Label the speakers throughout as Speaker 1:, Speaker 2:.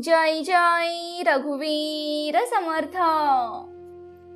Speaker 1: जय जय रघुवीर समर्थ.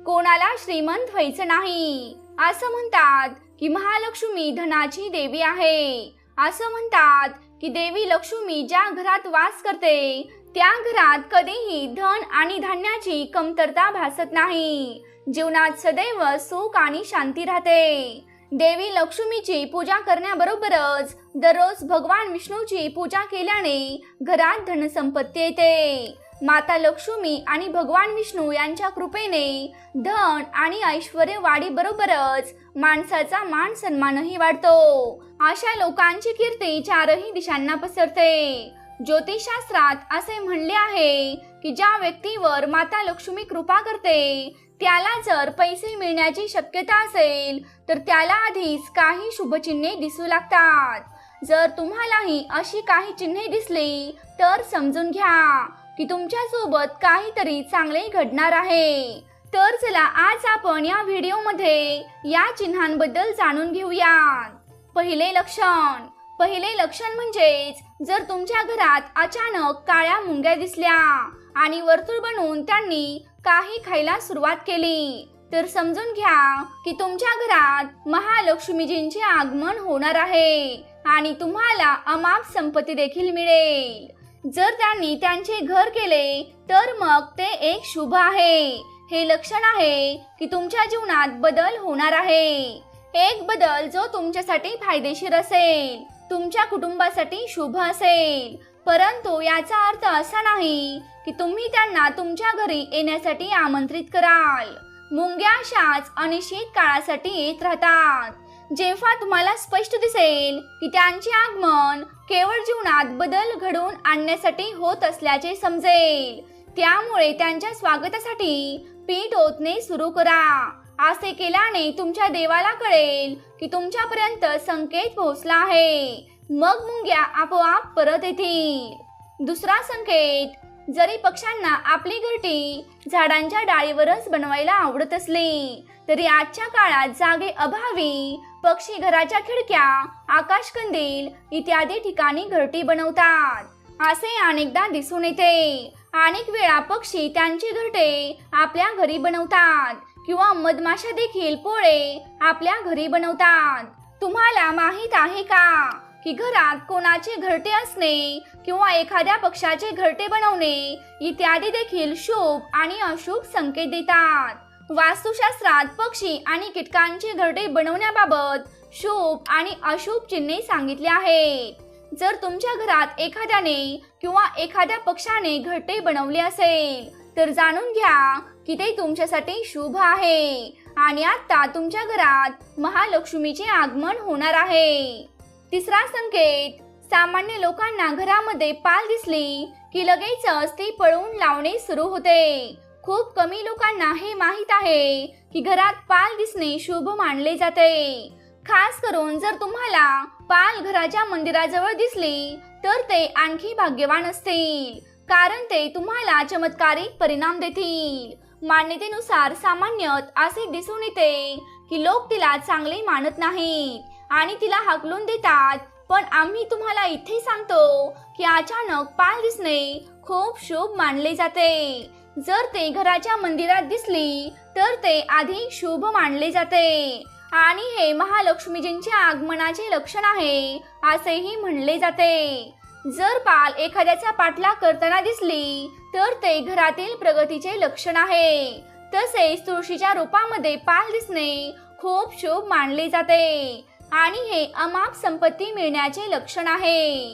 Speaker 1: कोणाला श्रीमंत व्हायचं नाही. असं म्हणतात की महालक्ष्मी धनाची देवी आहे. असं म्हणतात की देवी लक्ष्मी ज्या घरात वास करते त्या घरात कधीही धन आणि धान्याची कमतरता भासत नाही. जीवनात सदैव सुख आणि शांती राहते. देवी लक्ष्मीची पूजा करण्याबरोबरच दररोज भगवान विष्णूची पूजा केल्याने घरात धनसंपत्ती येते. माता लक्ष्मी आणि भगवान विष्णू यांच्या कृपेने धन आणि ऐश्वर वाढीबरोबरच माणसाचा मान सन्मानही वाढतो. अशा लोकांची कीर्ती चारही दिशांना पसरते. ज्योतिषशास्त्रात असे म्हणले आहे की ज्या व्यक्तीवर माता लक्ष्मी कृपा करते त्याला जर पैसे मिळण्याची शक्यता असेल तर त्याला आधीच काही शुभचिन्हे दिसू लागतात. जर तुम्हालाही अशी काही चिन्हे दिसली तर समजून घ्या की तुमच्यासोबत काहीतरी चांगले घडणार आहे. तर चला आज आपण या व्हिडिओमध्ये या चिन्हांबद्दल जाणून घेऊयात. पहिले लक्षण. पहिले लक्षण म्हणजेच जर तुमच्या घरात अचानक काळ्या मुंग्या दिसल्या आणि वर्तुळ बनवून त्यांनी काही खायला सुरुवात केली. तर समजून घ्या की तुमच्या घरात महालक्ष्मीजींचे आगमन होणार आहे आणि तुम्हाला अमाप संपत्ती देखील मिळेल. जर त्यांनी त्यांचे घर केले तर मग ते एक शुभ आहे. हे लक्षण आहे की तुमच्या जीवनात बदल होणार आहे. एक बदल जो तुमच्यासाठी फायदेशीर असेल तुमच्या कुटुंबासाठी शुभ असेल परंतु याचा अर्थ असा नाही की तुम्ही त्यांना तुमच्या घरी येण्यासाठी आमंत्रित कराल. मुंग्या अशाच अनिश्चित काळासाठी येत राहतात. जेव्हा तुम्हाला स्पष्ट दिसेल की त्यांचे आगमन केवळ जीवनात बदल घडवून आणण्यासाठी होत असल्याचे समजेल त्यामुळे त्यांच्या स्वागतासाठी पीठ ओतणे सुरू करा. असे केल्याने तुमच्या देवाला कळेल की तुमच्यापर्यंत संकेत पोहोचला आहे. मग मुंग्या आपोआप परत येतील. दुसरा संकेत जरी पक्ष्यांना आपली घरटी झाडांच्या डाळीवरच बनवायला आवडत असली तरी आजच्या काळात जागे अभावी पक्षी घराच्या खिडक्या आकाशकंदील इत्यादी ठिकाणी घरटी बनवतात. असे अनेकदा दिसून येते. अनेक वेळा पक्षी त्यांची घरटे आपल्या घरी बनवतात किंवा मधमाशा देखील पोळे आपल्या घरी बनवतात. तुम्हाला माहीत आहे का? की घरात कोणाचे घरटे असणे किंवा एखाद्या पक्षाचे घरटे बनवणे इत्यादी देखील शुभ आणि अशुभ संकेत देतात. वास्तुशास्त्रात पक्षी आणि कीटकांचे घरटे बनवण्याबाबत शुभ आणि अशुभ चिन्हे सांगितले आहेत. जर तुमच्या घरात एखाद्याने किंवा एखाद्या पक्षाने घरटे बनवले असेल तर जाणून घ्या की ते तुमच्यासाठी शुभ आहे आणि आता तुमच्या घरात महालक्ष्मीचे आगमन होणार आहे. तिसरा संकेत सामान्य लोकांना घरामध्ये पाल दिसली की लगेचच ती पळवून लावणे सुरू होते. खूप कमी लोकांना हे माहीत आहे की घरात पाल दिसणे शुभ मानले जाते. खास करून जर तुम्हाला पाल घराच्या मंदिराजवळ दिसली तर ते आणखी भाग्यवान असतील कारण ते तुम्हाला चमत्कारिक परिणाम देतील. मान्यतेनुसार सामान्यतः असे दिसून येते की लोक तिला चांगले मानत नाहीत. आणि तिला हाकलून देतात. पण आम्ही तुम्हाला इथे सांगतो की अचानक पाल दिसणे खूप शुभ मानले जाते. जर ते घराच्या मंदिरात दिसली तर ते आधी शुभ मानले जाते. आणि हे महालक्ष्मीजींच्या आगमनाचे लक्षण आहे असेही म्हणले जाते. जर पाल एखाद्याचा पाठलाग करताना दिसली तर ते घरातील प्रगतीचे लक्षण आहे. तसेच तुळशीच्या रूपामध्ये पाल दिसणे खूप शुभ मानले जाते. आणि हे अमाप संपत्ती मिळण्याचे लक्षण आहे.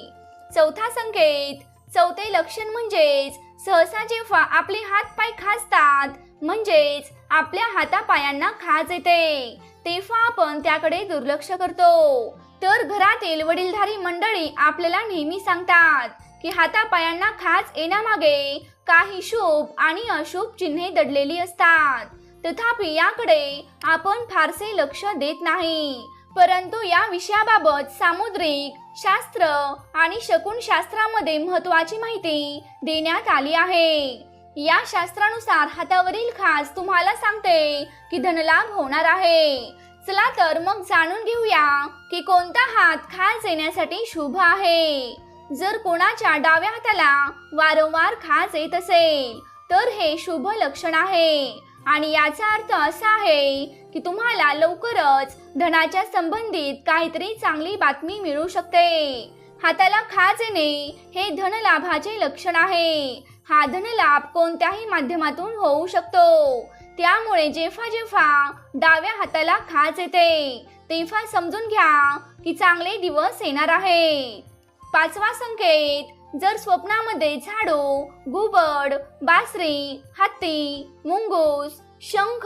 Speaker 1: चौथा संकेत चौथे लक्षण म्हणजेच सहसा जेव्हा आपले हात पाय खासतात म्हणजेच आपल्या हातापायांना खाज येते. तेव्हा आपण त्याकडे दुर्लक्ष करतो. तर घरातील वडीलधारी मंडळी आपल्याला नेहमी सांगतात की हातापायांना खाज येण्यामागे काही शुभ आणि अशुभ चिन्हे दडलेली असतात. तथापि याकडे आपण फारसे लक्ष देत नाही. परंतु या विषयाबाबत सामुद्रिक शास्त्र आणि शकून शास्त्रामध्ये महत्वाची माहिती देण्यात आली आहे. या शास्त्रानुसार हातावरील खास तुम्हाला सांगते की धनलाभ होणार आहे. चला तर मग जाणून घेऊया की कोणता हात खास येण्यासाठी शुभ आहे. जर कोणाच्या डाव्या हाताला वारंवार खाज येत असेल तर हे शुभ लक्षण आहे. आणि याचा अर्थ असा आहे की तुम्हाला लवकरच धनाच्या संबंधित काहीतरी चांगली बातमी मिळू शकते. हाताला खाज येणे हे धनलाभाचे लक्षण आहे. हा धनलाभ कोणत्याही माध्यमातून होऊ शकतो. त्यामुळे जेव्हा जेव्हा डाव्या हाताला खाज येते तेव्हा समजून घ्या की चांगले दिवस येणार आहे. पाचवा संकेत जर स्वप्नामध्ये झाडू घुबड बासरी हत्ती मुंगूस शंख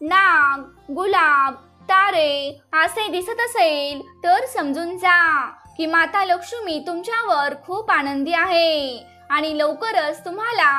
Speaker 1: नाग गुलाब तारे असे दिसत असेल तर समजून जा की माता लक्ष्मी तुमच्यावर खूप आनंदी आहे आणि लवकरच तुम्हाला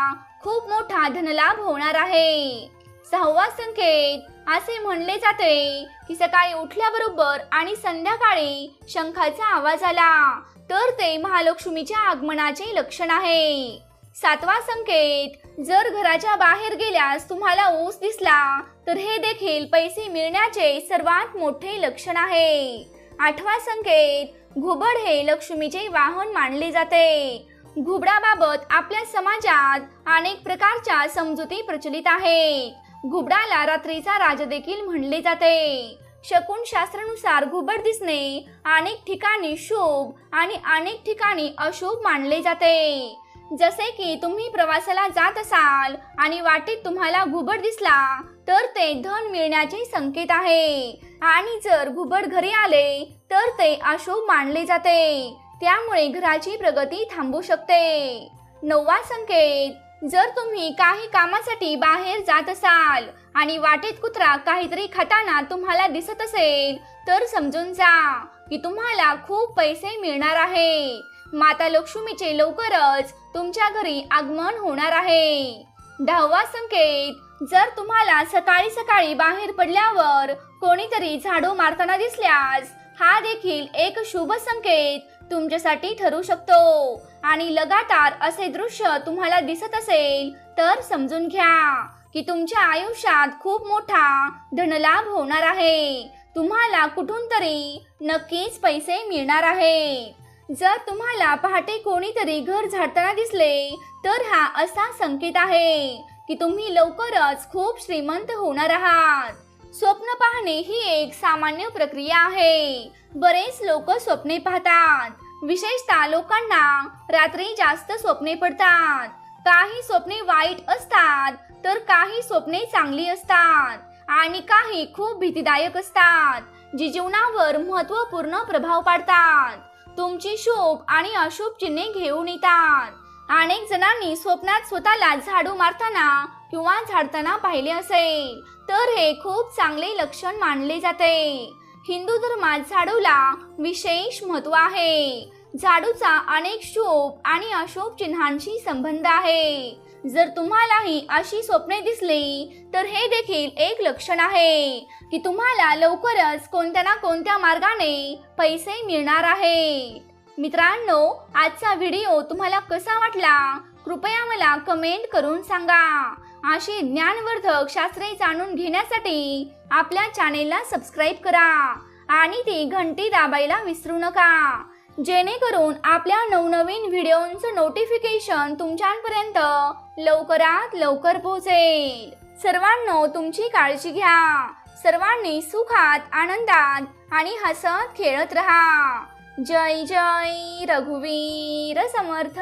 Speaker 1: खूप मोठा धनलाभ होणार आहे. सहावा संकेत असे म्हणले जाते की सकाळी उठल्याबरोबर आणि संध्याकाळी शंखाचा आवाज आला. तर ते महालक्ष्मीच्या आगमनाचे लक्षण आहे. सातवा संकेत जर घराच्या बाहेर गेल्यास तुम्हाला ऊस दिसला तर हे देखील पैसे मिळण्याचे सर्वात मोठे लक्षण आहे. आठवा संकेत घुबड हे लक्ष्मीचे वाहन मानले जाते. घुबडाबाबत आपल्या समाजात अनेक प्रकारच्या समजुती प्रचलित आहेत. घुबडाला रात्रीचा राजा देखील म्हणले जाते. शकुन शास्त्रानुसार घुबड दिसणे. अनेक ठिकाणी शुभ आणि अनेक ठिकाणी अशुभ मानले जाते. जसे की तुम्ही प्रवासाला जात असाल आणि वाटेत तुम्हाला घुबड दिसला तर ते धन मिळण्याचे संकेत आहे. आणि जर घुबड घरी आले तर ते अशुभ मानले जाते. त्यामुळे घराची प्रगती थांबू शकते. नववा संकेत जर तुम्ही काही कामासाठी बाहेर जात असाल आणि वाटेत कुत्रा काहीतरी खाताना तुम्हाला दिसत असेल तर समजून जा की तुम्हाला खूप पैसे मिळणार आहे. माता लक्ष्मीचे लवकरच तुमच्या घरी आगमन होणार आहे. दहावा संकेत जर तुम्हाला सकाळी सकाळी बाहेर पडल्यावर कोणीतरी झाडू मारताना दिसल्यास हा देखील एक शुभ संकेत तुमच्यासाठी ठरू शकतो. आणि लगातार असे दृश्य तुम्हाला दिसत असेल तर समजून घ्या की तुमच्या आयुष्यात खूप मोठा धनलाभ होणार आहे. तुम्हाला कुठून तरी नक्कीच पैसे मिळणार आहे. जर तुम्हाला पहाटे कोणीतरी घर झाडताना दिसले तर हा असा संकेत आहे की तुम्ही लवकरच खूप श्रीमंत होणार आहात. स्वप्न पाहणे ही एक सामान्य प्रक्रिया आहे. बरेच लोक स्वप्ने पाहतात. विशेषतः लोकांना रात्री जास्त स्वप्ने पडतात. काही स्वप्ने वाईट असतात तर काही स्वप्ने चांगली असतात आणि काही खूप भीतीदायक असतात जी जीवनावर महत्त्वपूर्ण प्रभाव पाडतात. तुमची शुभ आणि अशुभ चिन्हे घेऊन येतात. अनेक जणांनी स्वप्नात स्वतःला झाडू मारताना किंवा झाडताना पाहिले असेल तर हे खूप चांगले लक्षण मानले जाते. हिंदू धर्मात झाडूला विशेष महत्त्व आहे. झाडूचा अनेक शुभ आणि अशुभ चिन्हांशी संबंध आहे. जर तुम्हालाही अशी स्वप्ने दिसली तर हे देखील एक लक्षण आहे की तुम्हाला लवकरच कोणत्या ना कोणत्या मार्गाने पैसे मिळणार आहे मित्रांनो आजचा व्हिडिओ तुम्हाला कसा वाटला? कृपया मला कमेंट करून सांगा. अशी ज्ञानवर्धक शास्त्रे जाणून घेण्यासाठी आपल्या चॅनेलला सबस्क्राईब करा आणि ती घंटी दाबायला विसरू नका. जेणेकरून आपल्या नवनवीन व्हिडिओंचं नोटिफिकेशन तुमच्यापर्यंत लवकरात लवकर पोहोचेल. सर्वांनो तुमची काळजी घ्या. सर्वांनी सुखात आनंदात आणि हसत खेळत रहा. जय जय रघुवीर समर्थ.